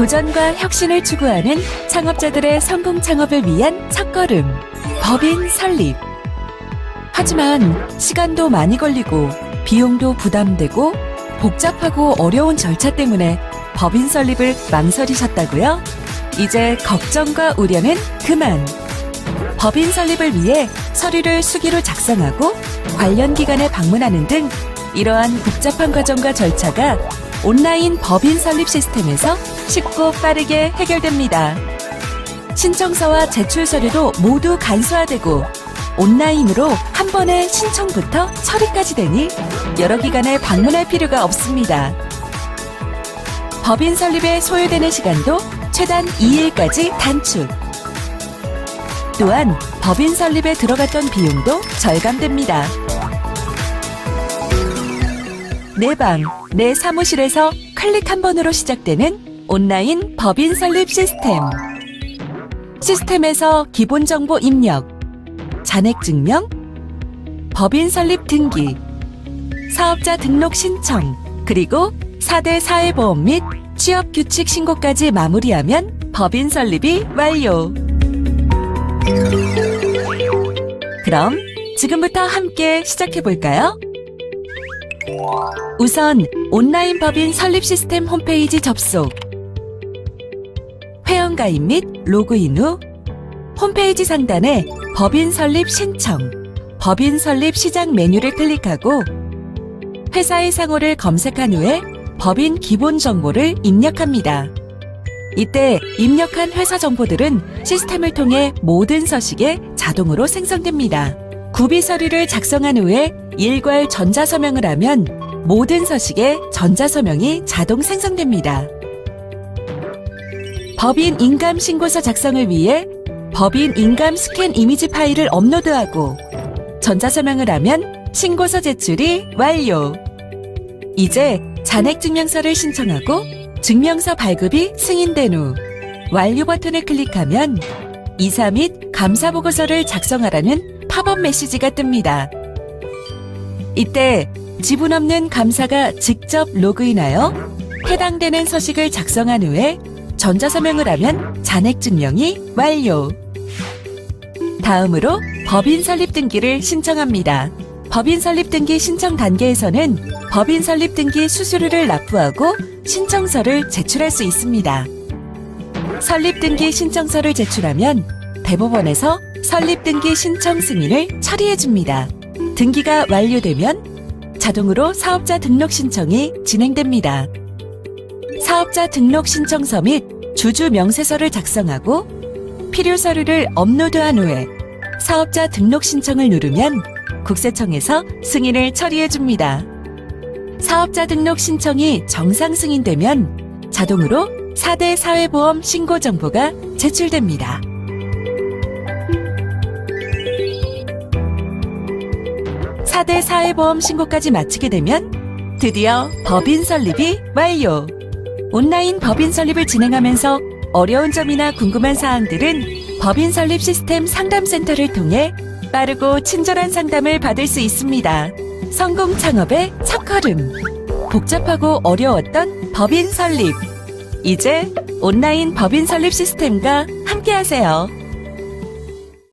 도전과 혁신을 추구하는 창업자들의 성공 창업을 위한 첫걸음. 법인 설립. 하지만 시간도 많이 걸리고 비용도 부담되고 복잡하고 어려운 절차 때문에 법인 설립을 망설이셨다고요? 이제 걱정과 우려는 그만. 법인 설립을 위해 서류를 수기로 작성하고 관련 기관에 방문하는 등 이러한 복잡한 과정과 절차가 온라인 법인 설립 시스템에서 쉽고 빠르게 해결됩니다. 신청서와 제출 서류도 모두 간소화되고 온라인으로 한 번에 신청부터 처리까지 되니 여러 기관에 방문할 필요가 없습니다. 법인 설립에 소요되는 시간도 최단 2일까지 단축. 또한 법인 설립에 들어갔던 비용도 절감됩니다. 내 방, 내 사무실에서 클릭 한 번으로 시작되는 온라인 법인 설립 시스템. 시스템에서 기본 정보 입력, 잔액 증명, 법인 설립 등기, 사업자 등록 신청, 그리고 4대 사회보험 및 취업 규칙 신고까지 마무리하면 법인 설립이 완료. 그럼 지금부터 함께 시작해 볼까요? 우선 온라인 법인 설립 시스템 홈페이지 접속, 가입 및 로그인 후 홈페이지 상단에 법인 설립 신청, 법인 설립 시작 메뉴를 클릭하고 회사의 상호를 검색한 후에 법인 기본 정보를 입력합니다. 이때 입력한 회사 정보들은 시스템을 통해 모든 서식에 자동으로 생성됩니다. 구비 서류를 작성한 후에 일괄 전자서명을 하면 모든 서식에 전자서명이 자동 생성됩니다. 법인 인감 신고서 작성을 위해 법인 인감 스캔 이미지 파일을 업로드하고 전자서명을 하면 신고서 제출이 완료. 이제 잔액 증명서를 신청하고 증명서 발급이 승인된 후 완료 버튼을 클릭하면 이사 및 감사 보고서를 작성하라는 팝업 메시지가 뜹니다. 이때 지분 없는 감사가 직접 로그인하여 해당되는 서식을 작성한 후에 전자서명을 하면 잔액 증명이 완료. 다음으로 법인 설립 등기를 신청합니다. 법인 설립 등기 신청 단계에서는 법인 설립 등기 수수료를 납부하고 신청서를 제출할 수 있습니다. 설립 등기 신청서를 제출하면 대법원에서 설립 등기 신청 승인을 처리해 줍니다. 등기가 완료되면 자동으로 사업자 등록 신청이 진행됩니다. 사업자 등록 신청서 및 주주 명세서를 작성하고 필요 서류를 업로드한 후에 사업자 등록 신청을 누르면 국세청에서 승인을 처리해 줍니다. 사업자 등록 신청이 정상 승인되면 자동으로 4대 사회보험 신고 정보가 제출됩니다. 사대 사회보험 신고까지 마치게 되면 드디어 법인 설립이 완료. 온라인 법인 설립을 진행하면서 어려운 점이나 궁금한 사항들은 법인 설립 시스템 상담센터를 통해 빠르고 친절한 상담을 받을 수 있습니다. 성공 창업의 첫 걸음. 복잡하고 어려웠던 법인 설립. 이제 온라인 법인 설립 시스템과 함께하세요.